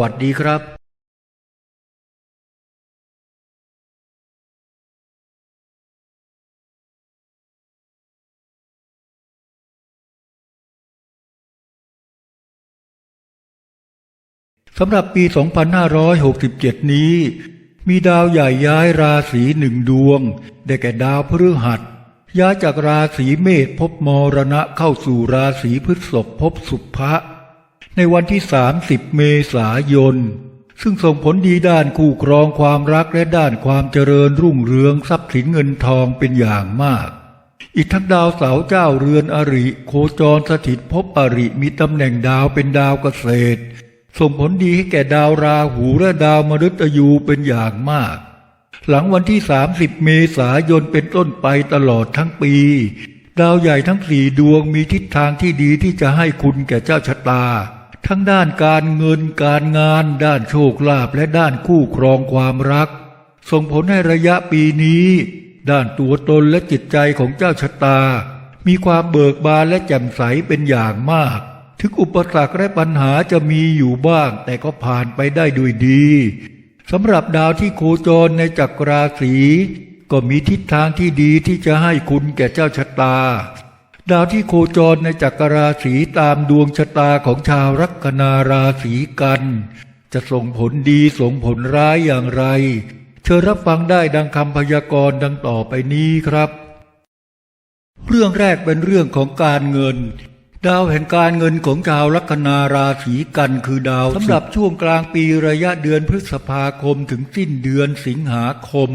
วัสดีครับสำหรับปี 2567 นี้ มีดาวใหญ่ย้ายราศีหนึ่งดวง ได้แก่ดาวพฤหัส ย้ายจากราศีเมษภพมรณะเข้าสู่ราศีพฤษภภพสุภะ ในวันที่ 30 เมษายน ซึ่งส่งผลดีด้านคู่ครองความรักและด้านความเจริญรุ่งเรืองทรัพย์สินเงินทองเป็นอย่างมาก อีกทั้งดาวเสาเจ้าเรือนอริ โคจรสถิตภพอริมีตำแหน่งดาวเป็นดาวเกษตร ส่งผลดีให้แก่ดาวราหูและดาวมฤตยูเป็นอย่างมาก หลังวันที่ 30 เมษายนเป็นต้นไปตลอดทั้งปีดาวใหญ่ทั้งสี่ดวงมีทิศทางที่ดีที่จะให้คุณแก่เจ้าชะตา ทั้งด้านการเงินการงาน ด้านโชคลาภและด้านคู่ครองความรัก ส่งผลให้ระยะปีนี้ ด้านตัวตนและจิตใจของเจ้าชะตา มีความเบิกบานและแจ่มใสเป็นอย่างมาก ถึงอุปสรรคและปัญหาจะมีอยู่บ้าง แต่ก็ผ่านไปได้ด้วยดีสำหรับดาวที่โคจรในจักรราศีก็มีทิศทางที่ดีที่จะให้คุณแก่เจ้าชะตา ดาวที่โคจรในจักรราศีตามดวงชะตาของชาวลัคนาราศีกัน จะส่งผลดีส่งผลร้ายอย่างไร เชิญรับฟังได้ดังคำพยากรณ์ดังต่อไปนี้ครับ เรื่องแรกเป็นเรื่องของการเงิน ดาวแห่งการเงินของชาวลัคนาราศีกันคือดาวสำหรับช่วงกลางปีระยะเดือนพฤษภาคมถึงสิ้นเดือนสิงหาคม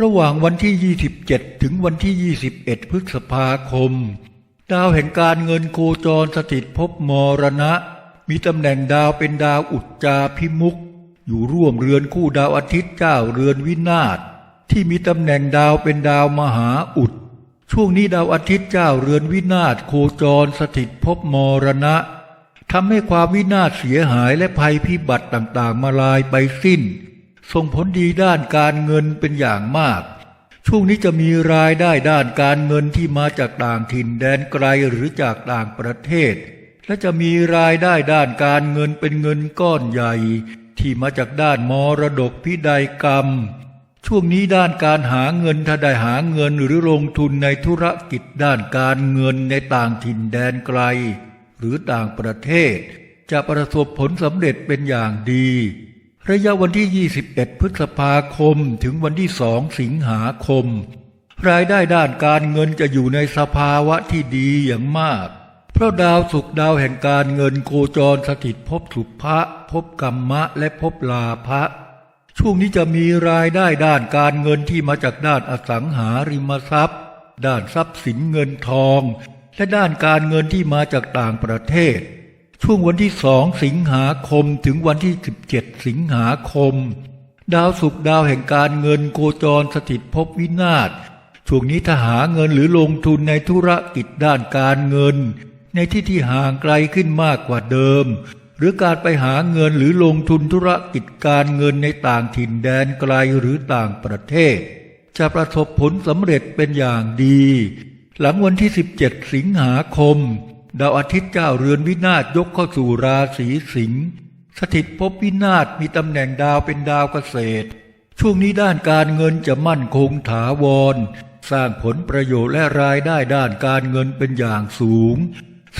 ระหว่างวันที่ 27 ถึงวันที่ 21 พฤษภาคม ดาวแห่งการเงินโคจรสถิตภพมรณะ มีตำแหน่งดาวเป็นดาวอุจจาพิมุก อยู่ร่วมเรือนคู่ดาวอาทิตย์เจ้าเรือนวินาศที่มีตำแหน่งดาวเป็นดาวมหาอุด ช่วงนี้ดาวอาทิตย์เจ้าเรือนวินาศโคจรสถิตภพมรณะทำให้ความวินาศเสียหายและภัยพิบัติต่างๆมาลายไปสิ้น ส่งผลดีด้านการเงินเป็นอย่างมาก ช่วงนี้จะมีรายได้ด้านการเงินที่มาจากต่างถิ่นแดนไกลหรือจากต่างประเทศ และจะมีรายได้ด้านการเงินเป็นเงินก้อนใหญ่ ที่มาจากด้านมรดกพิดัยกรรม ช่วงนี้ด้านการหาเงินถ้าได้หาเงินหรือลงทุนในธุรกิจด้านการเงินในต่างถิ่นแดนไกล หรือต่างประเทศ จะประสบผลสำเร็จเป็นอย่างดี ระยะวันที่ 21 พฤษภาคมถึงวันที่ 2 สิงหาคม รายได้ด้านการเงินจะอยู่ในสภาวะที่ดีอย่างมาก เพราะดาวศุกดาวแห่งการเงินโคจรสถิตภพสุภะภพกรรมะและภพลาภะช่วงนี้จะมีรายได้ด้านการเงินที่มาจากด้านอสังหาริมทรัพย์ ด้านทรัพย์สินเงินทอง และด้านการเงินที่มาจากต่างประเทศ ช่วงวันที่สองสิงหาคมถึงวันที่ 17 สิงหาคม ดาวศุกร์ดาวแห่งการเงินโคจรสถิตภพวินาศช่วงนี้ถ้าหาเงินหรือลงทุนในธุรกิจด้านการเงิน ในที่ที่ห่างไกลขึ้นมากกว่าเดิม หรือการไปหาเงินหรือลงทุนธุรกิจการเงินในต่างถิ่นแดนไกลหรือต่างประเทศ จะประสบผลสำเร็จเป็นอย่างดี หลังวันที่ 17 สิงหาคม ดาวอาทิตย์เจ้าเรือนวินาศยกเข้าสู่ราศีสิงห์สถิตภพวินาศมีตำแหน่งดาวเป็นดาวเกษตร ช่วงนี้ด้านการเงินจะมั่นคงถาวร สร้างผลประโยชน์และรายได้ด้านการเงินเป็นอย่างสูง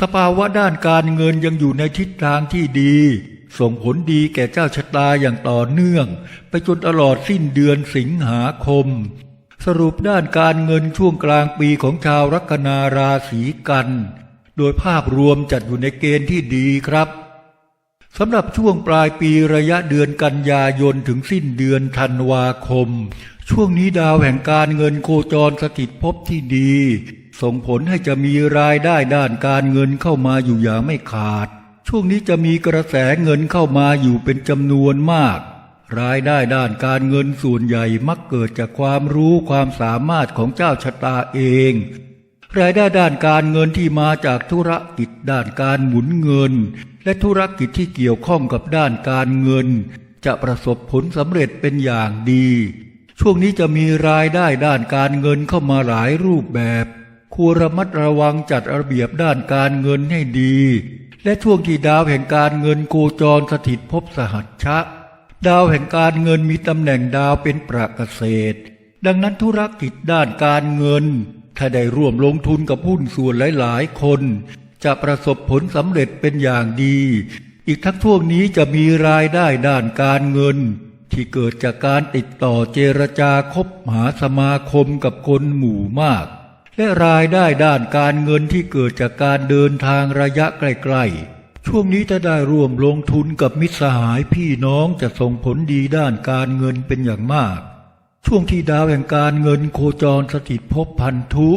สภาวะด้านการเงินยังอยู่ในทิศทางที่ดี ส่งผลดีแก่เจ้าชะตาอย่างต่อเนื่อง ไปจนตลอดสิ้นเดือนสิงหาคม สรุปด้านการเงินช่วงกลางปีของชาวลัคนาราศีกัน โดยภาพรวมจัดอยู่ในเกณฑ์ที่ดีครับสำหรับช่วงปลายปีระยะเดือนกันยายนถึงสิ้นเดือนธันวาคม ช่วงนี้ดาวแห่งการเงินโคจรสถิตภพที่ดี ส่งผลให้จะมีรายได้ด้านการเงินเข้ามาอยู่อย่างไม่ขาด ช่วงนี้จะมีกระแสเงินเข้ามาอยู่เป็นจำนวนมาก รายได้ด้านการเงินส่วนใหญ่มักเกิดจากความรู้ความสามารถของเจ้าชะตาเอง รายได้ด้านการเงินที่มาจากธุรกิจด้านการหมุนเงิน และธุรกิจที่เกี่ยวข้องกับด้านการเงิน จะประสบผลสำเร็จเป็นอย่างดี ช่วงนี้จะมีรายได้ด้านการเงินเข้ามาหลายรูปแบบ ควรระมัดระวังจัดระเบียบด้านการเงินให้ดี และช่วงที่ดาวแห่งการเงินโคจรสถิตภพสหัชชะ ดาวแห่งการเงินมีตำแหน่งดาวเป็นประเกษตร ดังนั้นธุรกิจด้านการเงิน ถ้าได้ร่วมลงทุนกับหุ้นส่วนหลาย ๆ คน จะประสบผลสำเร็จเป็นอย่างดี อีกทั้งช่วงนี้จะมีรายได้ด้านการเงิน ที่เกิดจากการติดต่อเจรจาคบหาสมาคมกับคนหมู่มาก และรายได้ด้านการเงินที่เกิดจากการเดินทางระยะใกล้ ๆช่วงนี้ถ้าได้ร่วมลงทุนกับมิตรสหายพี่น้องจะส่งผลดีด้านการเงินเป็นอย่างมาก ช่วงที่ดาวแห่งการเงินโคจรสถิตภพพันธุ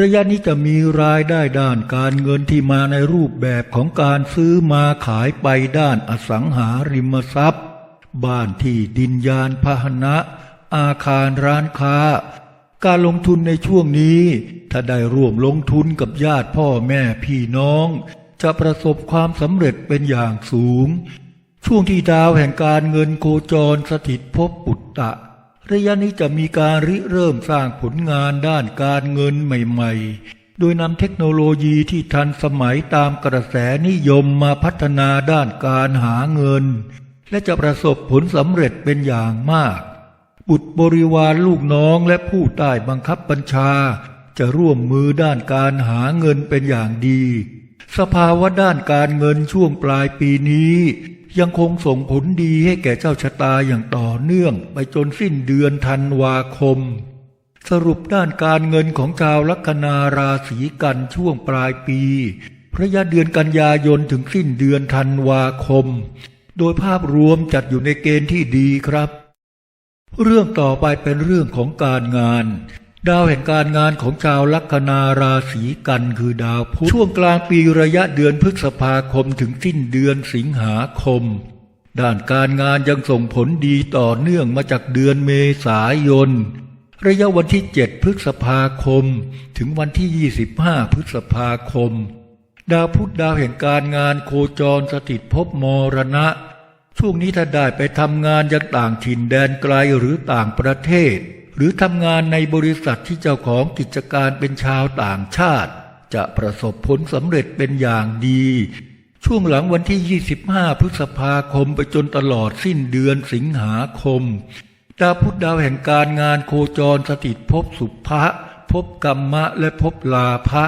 ระยะนี้จะมีรายได้ด้านการเงินที่มาในรูปแบบของการซื้อมาขายไปด้านอสังหาริมทรัพย์ บ้านที่ดินยานพาหนะ อาคารร้านค้า การลงทุนในช่วงนี้ ถ้าได้ร่วมลงทุนกับญาติพ่อแม่พี่น้อง จะประสบความสำเร็จเป็นอย่างสูง ช่วงที่ดาวแห่งการเงินโคจรสถิตภพปุตตะ ระยะนี้จะมีการริเริ่มสร้างผลงานด้านการเงินใหม่ๆ โดยนำเทคโนโลยีที่ทันสมัยตามกระแสนิยมมาพัฒนาด้านการหาเงิน และจะประสบผลสำเร็จเป็นอย่างมาก บุตรบริวารลูกน้องและผู้ใต้บังคับบัญชา จะร่วมมือด้านการหาเงินเป็นอย่างดี สภาวะด้านการเงินช่วงปลายปีนี้ ยังคงส่งผลดีให้แก่เจ้าชะตาอย่างต่อเนื่องไปจนสิ้นเดือนธันวาคม สรุปด้านการเงินของชาวลัคนาราศีกันช่วงปลายปีระยะเดือนกันยายนถึงสิ้นเดือนธันวาคม โดยภาพรวมจัดอยู่ในเกณฑ์ที่ดีครับ เรื่องต่อไปเป็นเรื่องของการงาน ดาวแห่งการงานของชาวลัคนาราศีกันคือดาวพุธช่วงกลางปีระยะเดือนพฤษภาคมถึงสิ้นเดือนสิงหาคม ด้านการงานยังส่งผลดีต่อเนื่องมาจากเดือนเมษายน ระยะวันที่ 7 พฤษภาคม ถึงวันที่ 25 พฤษภาคม ดาวพุธดาวแห่งการงานโคจรสถิตภพมรณะ ช่วงนี้ถ้าได้ไปทำงานยังต่างถิ่นแดนไกลหรือต่างประเทศ หรือทำงานในบริษัทที่เจ้าของกิจการเป็นชาวต่างชาติ จะประสบผลสำเร็จเป็นอย่างดี ช่วงหลังวันที่ 25 พฤษภาคมไปจนตลอดสิ้นเดือนสิงหาคม ดาวพุธดาวแห่งการงานโคจรสถิตภพสุภะภพกรรมะและภพลาภะ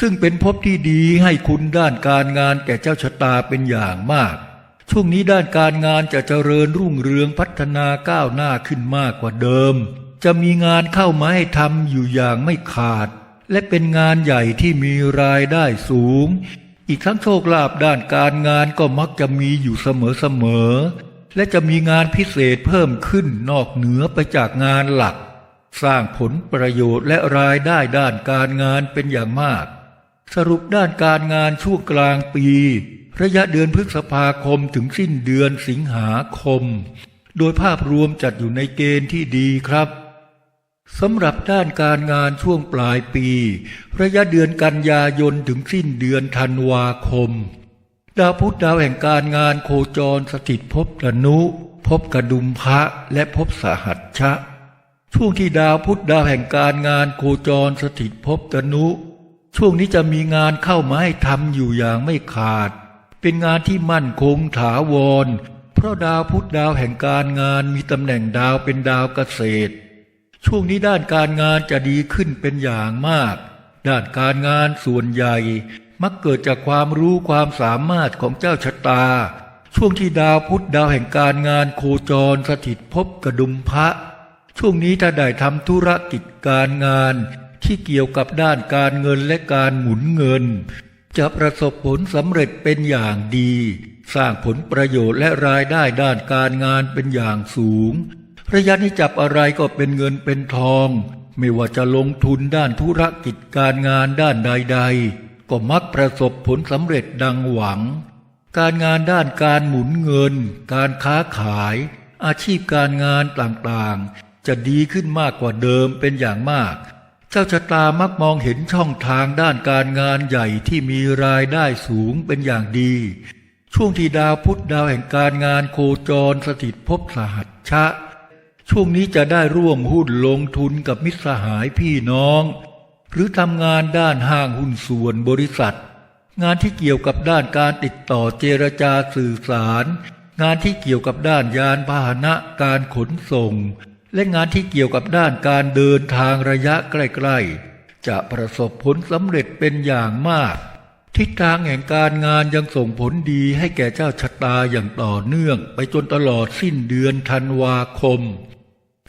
ซึ่งเป็นภพที่ดีให้คุณด้านการงานแก่เจ้าชะตาเป็นอย่างมาก ช่วงนี้ด้านการงานจะเจริญรุ่งเรืองพัฒนาก้าวหน้าขึ้นมากกว่าเดิม จะมีงานเข้ามาให้ทำอยู่อย่างไม่ขาด และเป็นงานใหญ่ที่มีรายได้สูง อีกทั้งโชคลาภด้านการงานก็มักจะมีอยู่เสมอๆและจะมีงานพิเศษเพิ่มขึ้นนอกเหนือไปจากงานหลัก สร้างผลประโยชน์และรายได้ด้านการงานเป็นอย่างมาก สรุปด้านการงานช่วงกลางปี ระยะเดือนพฤษภาคมถึงสิ้นเดือนสิงหาคม โดยภาพรวมจัดอยู่ในเกณฑ์ที่ดีครับ สำหรับด้านการงานช่วงปลายปี ระยะเดือนกันยายนถึงสิ้นเดือนธันวาคม ดาวพุธดาวแห่งการงานโคจรสถิตภพกนุภพกระดุมพระและภพสหัชชะ ช่วงที่ดาวพุธดาวแห่งการงานโคจรสถิตภพกนุ ช่วงนี้จะมีงานเข้ามาให้ทำอยู่อย่างไม่ขาด เป็นงานที่มั่นคงถาวร เพราะดาวพุธดาวแห่งการงานมีตำแหน่งดาวเป็นดาวเกษตร ช่วงนี้ด้านการงานจะดีขึ้นเป็นอย่างมาก ด้านการงานส่วนใหญ่ มักเกิดจากความรู้ความสามารถของเจ้าชะตา ช่วงที่ดาวพุธดาวแห่งการงานโคจรสถิตภพกระดุมพระ ช่วงนี้ถ้าได้ทำธุรกิจการงานที่เกี่ยวกับด้านการเงินและการหมุนเงิน จะประสบผลสำเร็จเป็นอย่างดี สร้างผลประโยชน์และรายได้ด้านการงานเป็นอย่างสูง ระยะนี้จับอะไรก็เป็นเงินเป็นทอง ไม่ว่าจะลงทุนด้านธุรกิจการงานด้านใด ๆ ก็มักประสบผลสำเร็จดังหวัง การงานด้านการหมุนเงิน การค้าขาย อาชีพการงานต่างๆ จะดีขึ้นมากกว่าเดิมเป็นอย่างมาก เจ้าชะตามักมองเห็นช่องทางด้านการงานใหญ่ที่มีรายได้สูงเป็นอย่างดีช่วงที่ดาวพุธดาวแห่งการงานโคจรสถิตภพสหัชชะ ช่วงนี้จะได้ร่วมหุ้นลงทุนกับมิตรสหายพี่น้อง หรือทำงานด้านห้างหุ้นส่วนบริษัท งานที่เกี่ยวกับด้านการติดต่อเจรจาสื่อสาร งานที่เกี่ยวกับด้านยานพาหนะการขนส่ง และงานที่เกี่ยวกับด้านการเดินทางระยะใกล้ๆ จะประสบผลสำเร็จเป็นอย่างมาก ทิศทางแห่งการงานยังส่งผลดีให้แก่เจ้าชะตาอย่างต่อเนื่องไปจนตลอดสิ้นเดือนธันวาคม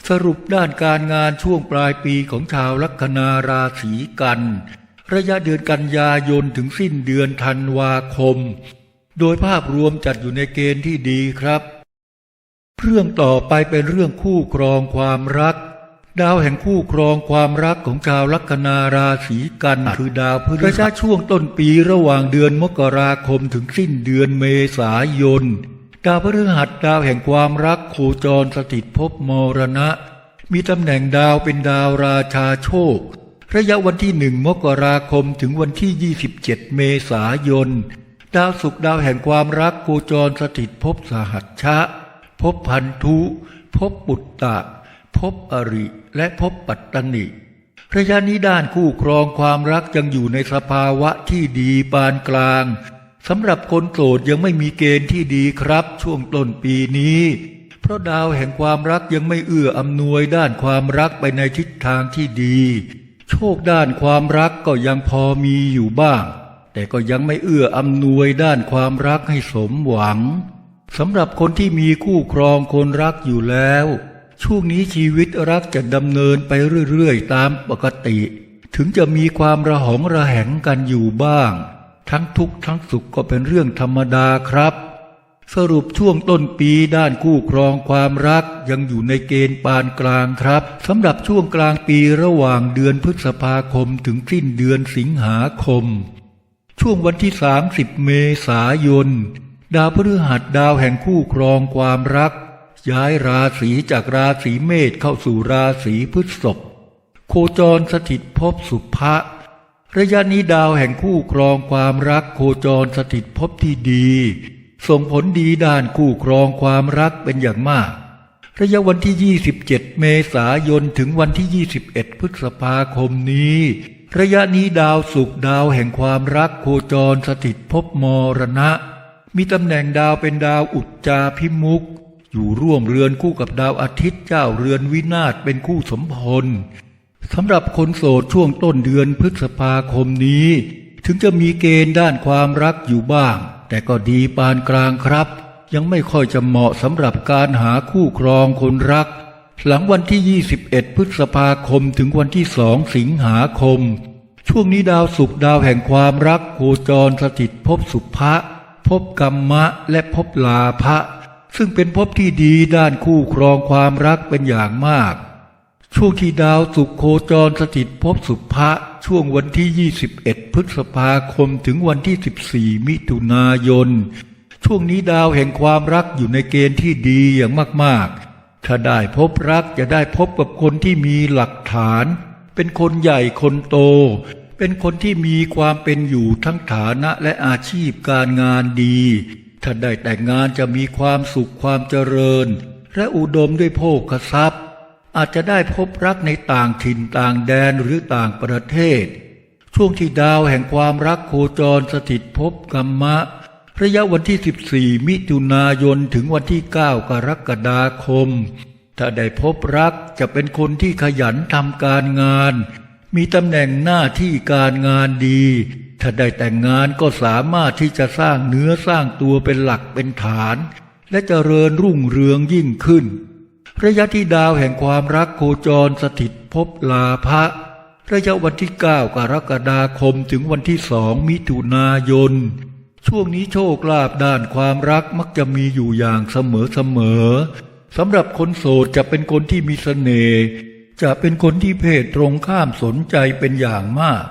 สรุปด้านการงานช่วงปลายปีของชาวลัคนาราศีกัน ระยะเดือนกันยายนถึงสิ้นเดือนธันวาคม โดยภาพรวมจัดอยู่ในเกณฑ์ที่ดีครับ เรื่องต่อไปเป็นเรื่องคู่ครองความรัก ดาวแห่งคู่ครองความรักของชาวลัคนาราศีกันคือดาวพฤหัสระยะช่วงต้นปีระหว่างเดือนมกราคมถึงสิ้นเดือนเมษายน ดาวพฤหัสดาวแห่งความรักโคจรสถิตภพมรณะ มีตำแหน่งดาวเป็นดาวราชาโชค ระยะวันที่หนึ่งมกราคมถึงวันที่ 27 เมษายน ดาวศุกร์ดาวแห่งความรักโคจรสถิตภพสหัชชะภพพันธุภพปุตตะภพอริและภพปัตตนิระยะนี้ด้านคู่ครองความรักยังอยู่ในสภาวะที่ดีปานกลาง สำหรับคนโสดยังไม่มีเกณฑ์ที่ดีครับ ช่วงต้นปีนี้ เพราะดาวแห่งความรักยังไม่เอื้ออำนวยด้านความรักไปในทิศทางที่ดี โชคด้านความรักก็ยังพอมีอยู่บ้าง แต่ก็ยังไม่เอื้ออำนวยด้านความรักให้สมหวังสำหรับคนที่มีคู่ครองคนรักอยู่แล้ว ช่วงนี้ชีวิตรักจะดำเนินไปเรื่อยๆตามปกติ ถึงจะมีความระหองระแหงกันอยู่บ้าง ทั้งทุกข์ทั้งสุขก็เป็นเรื่องธรรมดาครับ สรุปช่วงต้นปีด้านคู่ครองความรักยังอยู่ในเกณฑ์ปานกลางครับสำหรับช่วงกลางปีระหว่างเดือนพฤษภาคมถึงสิ้นเดือนสิงหาคม ช่วงวันที่ 30 เมษายน ดาวพฤหัสดาวแห่งคู่ครองความรัก ย้ายราศีจากราศีเมษเข้าสู่ราศีพฤษภโคจรสถิตภพสุภะ ระยะนี้ดาวแห่งคู่ครองความรักโคจรสถิตภพที่ดี ส่งผลดีด้านคู่ครองความรักเป็นอย่างมาก ระยะวันที่ 27 เมษายนถึงวันที่ 21 พฤษภาคมนี้ ระยะนี้ดาวศุกร์ดาวแห่งความรักโคจรสถิตภพมรณะ มีตำแหน่งดาวเป็นดาวอุจจาพิมุก อยู่ร่วมเรือนคู่กับดาวอาทิตย์เจ้าเรือนวินาศเป็นคู่สมพล สำหรับคนโสดช่วงต้นเดือนพฤษภาคมนี้ ถึงจะมีเกณฑ์ด้านความรักอยู่บ้าง แต่ก็ดีปานกลางครับ ยังไม่ค่อยจะเหมาะสำหรับการหาคู่ครองคนรัก หลังวันที่ 21 พฤษภาคมถึงวันที่2สิงหาคม ช่วงนี้ดาวศุกดาวแห่งความรักโคจรสถิตภพสุภะภพกรรมะและภพลาภะซึ่งเป็นภพที่ดีด้านคู่ครองความรักเป็นอย่างมาก ช่วงที่ดาวสุขโคจรสถิตภพสุภะช่วงวันที่ 21 พฤษภาคมถึงวันที่ 14 มิถุนายน ช่วงนี้ดาวแห่งความรักอยู่ในเกณฑ์ที่ดีอย่างมากๆ ถ้าได้พบรักจะได้พบกับคนที่มีหลักฐาน เป็นคนใหญ่คนโต เป็นคนที่มีความเป็นอยู่ทั้งฐานะและอาชีพการงานดี ถ้าได้แต่งงานจะมีความสุขความเจริญ และอุดมด้วยโภคทรัพย์ อาจจะได้พบรักในต่างถิ่นต่างแดนหรือต่างประเทศ ช่วงที่ดาวแห่งความรักโคจรสถิตภพกรรมะ ระยะวันที่ 14 มิถุนายนถึงวันที่ 9 กรกฎาคม ถ้าได้พบรักจะเป็นคนที่ขยันทำการงาน มีตำแหน่งหน้าที่การงานดี ถ้าได้แต่งงานก็สามารถที่จะสร้างเนื้อสร้างตัวเป็นหลักเป็นฐาน และเจริญรุ่งเรืองยิ่งขึ้น ระยะที่ดาวแห่งความรักโคจรสถิตภพลาภะระยะวันที่ 9 กรกฎาคมถึงวันที่สองมิถุนายน ช่วงนี้โชคลาภด้านความรักมักจะมีอยู่อย่างเสมอเสมอสำหรับคนโสดจะเป็นคนที่มีเสน่ห์จะเป็นคนที่เพศตรงข้ามสนใจเป็นอย่างมาก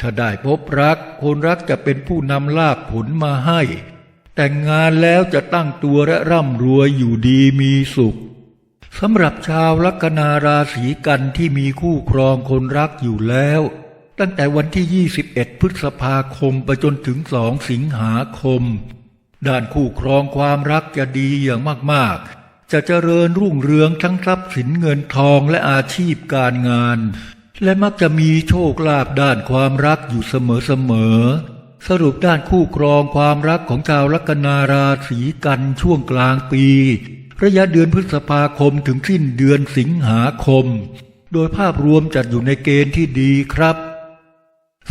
ถ้าได้พบรัก คนรักจะเป็นผู้นำลาภผลมาให้ แต่งงานแล้วจะตั้งตัวและร่ำรวยอยู่ดีมีสุข สำหรับชาวลัคนาราศีกันที่มีคู่ครองคนรักอยู่แล้ว ตั้งแต่วันที่ 21 พฤษภาคมไปจนถึง 2 สิงหาคม ด้านคู่ครองความรักจะดีอย่างมากๆ จะเจริญรุ่งเรืองทั้งทรัพย์สินเงินทองและอาชีพการงาน และมักจะมีโชคลาภด้านความรักอยู่เสมอๆสรุปด้านคู่ครองความรักของชาวลัคนาราศีกันช่วงกลางปี ระยะเดือนพฤษภาคมถึงสิ้นเดือนสิงหาคม โดยภาพรวมจัดอยู่ในเกณฑ์ที่ดีครับ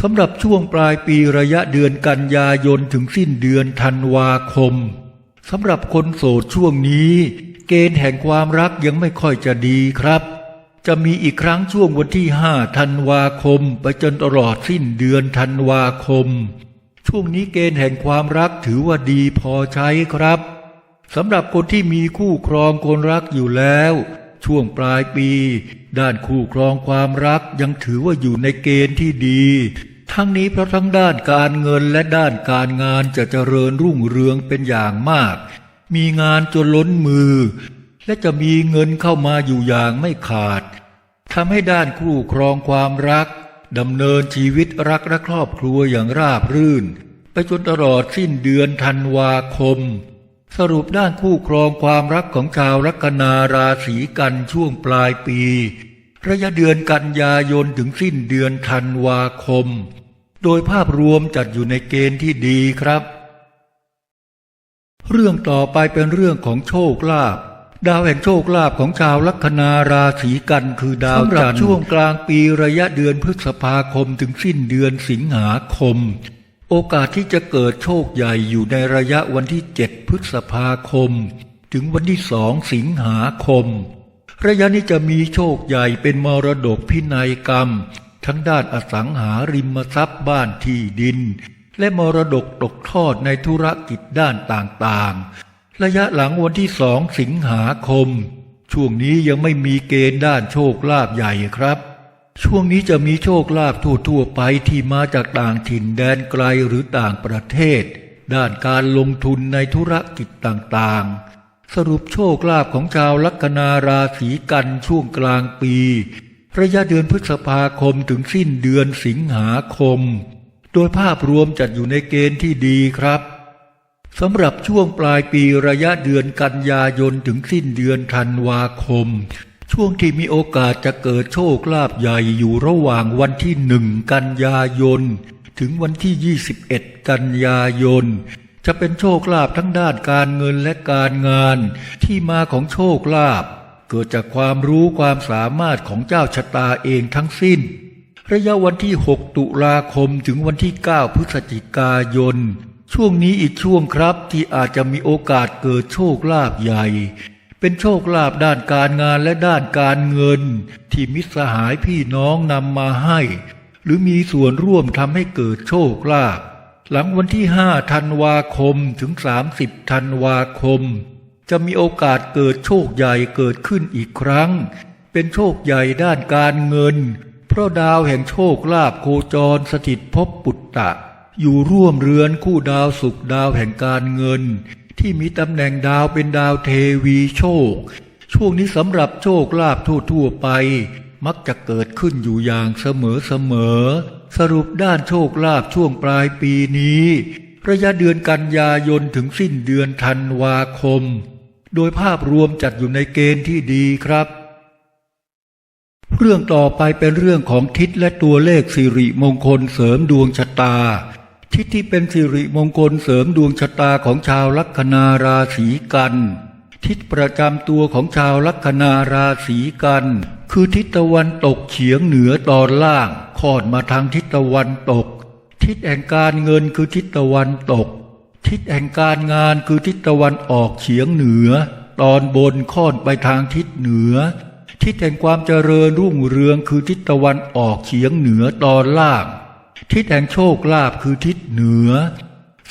สำหรับช่วงปลายปีระยะเดือนกันยายนถึงสิ้นเดือนธันวาคมสำหรับคนโสดช่วงนี้ เกณฑ์แห่งความรักยังไม่ค่อยจะดีครับ จะมีอีกครั้งช่วงวันที่ห้าธันวาคม ไปจนตลอดสิ้นเดือนธันวาคม ช่วงนี้เกณฑ์แห่งความรักถือว่าดีพอใช้ครับ สำหรับคนที่มีคู่ครองคนรักอยู่แล้ว ช่วงปลายปี ด้านคู่ครองความรักยังถือว่าอยู่ในเกณฑ์ที่ดี ทั้งนี้เพราะทั้งด้านการเงินและด้านการงานจะเจริญรุ่งเรืองเป็นอย่างมาก มีงานจนล้นมือ และจะมีเงินเข้ามาอยู่อย่างไม่ขาดทำให้ด้านคู่ครองความรักดำเนินชีวิตรักและครอบครัวอย่างราบรื่น ไปจนตลอดสิ้นเดือนธันวาคม สรุปด้านคู่ครองความรักของชาวลัคนาราศีกันช่วงปลายปี ระยะเดือนกันยายนถึงสิ้นเดือนธันวาคม โดยภาพรวมจัดอยู่ในเกณฑ์ที่ดีครับ เรื่องต่อไปเป็นเรื่องของโชคลาภดาวแห่งโชคลาภของชาวลัคนาราศีกันคือดาวจันทร์ช่วงกลางปีระยะเดือนพฤษภาคมถึงสิ้นเดือนสิงหาคม โอกาสที่จะเกิดโชคใหญ่อยู่ในระยะวันที่ 7 พฤษภาคม ถึงวันที่สองสิงหาคม ระยะนี้จะมีโชคใหญ่เป็นมรดกพินัยกรรม ทั้งด้านอสังหาริมทรัพย์บ้านที่ดิน และมรดกตกทอดในธุรกิจด้านต่างๆ ระยะหลังวันที่สองสิงหาคม ช่วงนี้ยังไม่มีเกณฑ์ด้านโชคลาภใหญ่ครับ ช่วงนี้จะมีโชคลาภทั่วๆไปที่มาจากต่างถิ่นแดนไกลหรือต่างประเทศ ด้านการลงทุนในธุรกิจต่างๆ สรุปโชคลาภของชาวลัคนาราศีกันช่วงกลางปี ระยะเดือนพฤษภาคมถึงสิ้นเดือนสิงหาคม โดยภาพรวมจัดอยู่ในเกณฑ์ที่ดีครับสำหรับช่วงปลายปีระยะเดือนกันยายนถึงสิ้นเดือนธันวาคม ช่วงที่มีโอกาสจะเกิดโชคลาภใหญ่อยู่ระหว่างวันที่หนึ่งกันยายน ถึงวันที่ 21 กันยายน จะเป็นโชคลาภทั้งด้านการเงินและการงาน ที่มาของโชคลาภเกิดจากความรู้ความสามารถของเจ้าชะตาเองทั้งสิ้น ระยะวันที่ 6 ตุลาคมถึงวันที่ 9 พฤศจิกายน ช่วงนี้อีกช่วงครับที่อาจจะมีโอกาสเกิดโชคลาภใหญ่ เป็นโชคลาภด้านการงานและด้านการเงิน ที่มิตรสหายพี่น้องนำมาให้ หรือมีส่วนร่วมทำให้เกิดโชคลาภหลังวันที่5ธันวาคมถึง30ธันวาคม จะมีโอกาสเกิดโชคใหญ่เกิดขึ้นอีกครั้ง เป็นโชคใหญ่ด้านการเงิน เพราะดาวแห่งโชคลาภโคจรสถิตภพปุตตะ อยู่ร่วมเรือนคู่ดาวสุขดาวแห่งการเงิน ที่มีตำแหน่งดาวเป็นดาวเทวีโชค ช่วงนี้สำหรับโชคลาภทั่วๆไป มักจะเกิดขึ้นอยู่อย่างเสมอๆสรุปด้านโชคลาภช่วงปลายปีนี้ ระยะเดือนกันยายนถึงสิ้นเดือนธันวาคม โดยภาพรวมจัดอยู่ในเกณฑ์ที่ดีครับเรื่องต่อไปเป็นเรื่องของทิศและตัวเลขสิริมงคลเสริมดวงชะตา ทิศที่เป็นสิริมงคลเสริมดวงชะตาของชาวลัคนาราศีกัน ทิศประจำตัวของชาวลัคนาราศีกัน คือทิศตะวันตกเฉียงเหนือตอนล่างคอดมาทางทิศตะวันตก ทิศแห่งการเงินคือทิศตะวันตก ทิศแห่งการงานคือทิศตะวันออกเฉียงเหนือ ตอนบนคอนไปทางทิศเหนือ ทิศแห่งความเจริญรุ่งเรืองคือทิศตะวันออกเฉียงเหนือตอนล่าง ทิศแห่งโชคลาภคือทิศเหนือ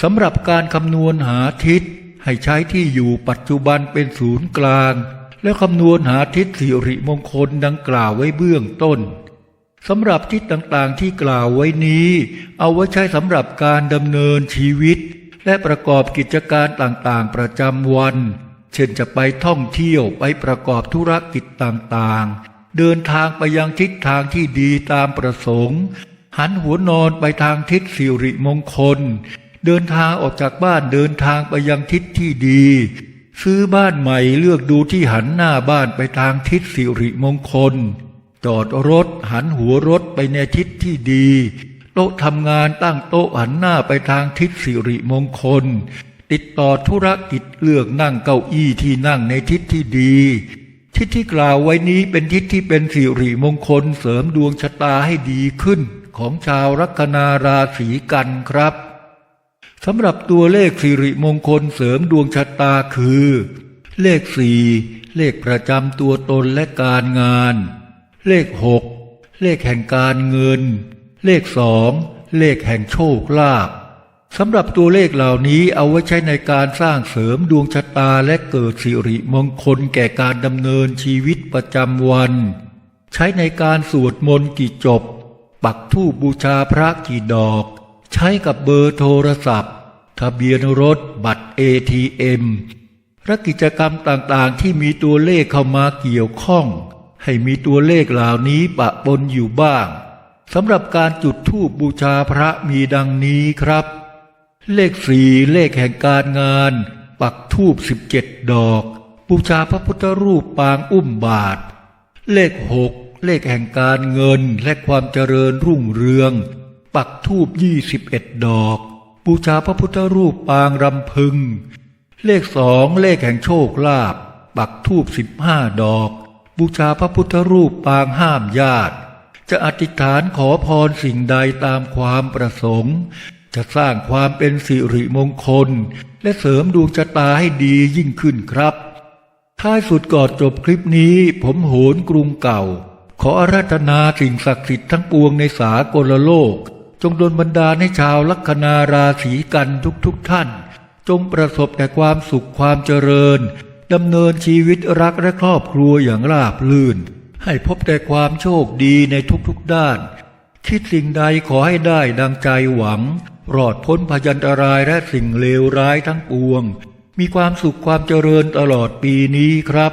สำหรับการคำนวณหาทิศ ให้ใช้ที่อยู่ปัจจุบันเป็นศูนย์กลาง แล้วคำนวณหาทิศสิริมงคลดังกล่าวไว้เบื้องต้นสำหรับทิศต่างๆที่กล่าวไว้นี้ เอาไว้ใช้สำหรับการดำเนินชีวิต และประกอบกิจการต่างๆประจำวัน เช่นจะไปท่องเที่ยวไปประกอบธุรกิจต่างๆ เดินทางไปยังทิศทางที่ดีตามประสงค์ หันหัวนอนไปทางทิศสิริมงคล เดินทางออกจากบ้านเดินทางไปยังทิศที่ดี ซื้อบ้านใหม่เลือกดูที่หันหน้าบ้านไปทางทิศสิริมงคล จอดรถหันหัวรถไปในทิศที่ดี โต๊ะทำงานตั้งโต๊ะหันหน้าไปทางทิศสิริมงคล ติดต่อธุรกิจเลือกนั่งเก้าอี้ที่นั่งในทิศที่ดีทิศที่กล่าวไว้นี้เป็นทิศที่เป็นสิริมงคลเสริมดวงชะตาให้ดีขึ้น ของชาวลัคนาราศีกันครับสำหรับตัวเลขสิริมงคลเสริมดวงชะตาคือ เลขสี่เลขประจำตัวตนและการงาน เลขหกเลขแห่งการเงิน เลขสองเลขแห่งโชคลาภสำหรับตัวเลขเหล่านี้เอาไว้ใช้ในการสร้างเสริมดวงชะตาและเกิดสิริมงคลแก่การดำเนินชีวิตประจำวัน ใช้ในการสวดมนต์กี่จบ ปักธูปบูชาพระกี่ดอก ใช้กับเบอร์โทรศัพท์ ทะเบียนรถบัตร ATM และกิจกรรมต่างๆ ที่มีตัวเลขเข้ามาเกี่ยวข้อง ให้มีตัวเลขเหล่านี้ปะปนอยู่บ้างสำหรับการจุดธูปบูชาพระมีดังนี้ครับ เลขสี่เลขแห่งการงาน ปักธูปสิบเจ็ดดอก บูชาพระพุทธรูปปางอุ้มบาท เลขหก เลขแห่งการเงินและความเจริญรุ่งเรือง ปักธูปยี่สิบเอ็ดดอก บูชาพระพุทธรูปปางรำพึง เลขสองเลขแห่งโชคลาภปักธูปสิบห้าดอก บูชาพระพุทธรูปปางห้ามญาติ จะอธิษฐานขอพรสิ่งใดตามความประสงค์ จะสร้างความเป็นสิริมงคล และเสริมดวงชะตาให้ดียิ่งขึ้นครับท้ายสุดก่อนจบคลิปนี้ผมโหนกรุงเก่า ขออาราธนาสิ่งศักดิ์สิทธิ์ทั้งปวงในสากลโลก จงดลบันดาลให้ชาวลัคนาราศีกันทุกๆทท่าน จงประสบแต่ความสุขความเจริญดำเนินชีวิตรักและครอบครัวอย่างราบรื่น ให้พบแต่ความโชคดีในทุกๆด้าน คิดสิ่งใดขอให้ได้ดังใจหวัง รอดพ้นพยันตรายและสิ่งเลวร้ายทั้งปวง มีความสุขความเจริญตลอดปีนี้ครับ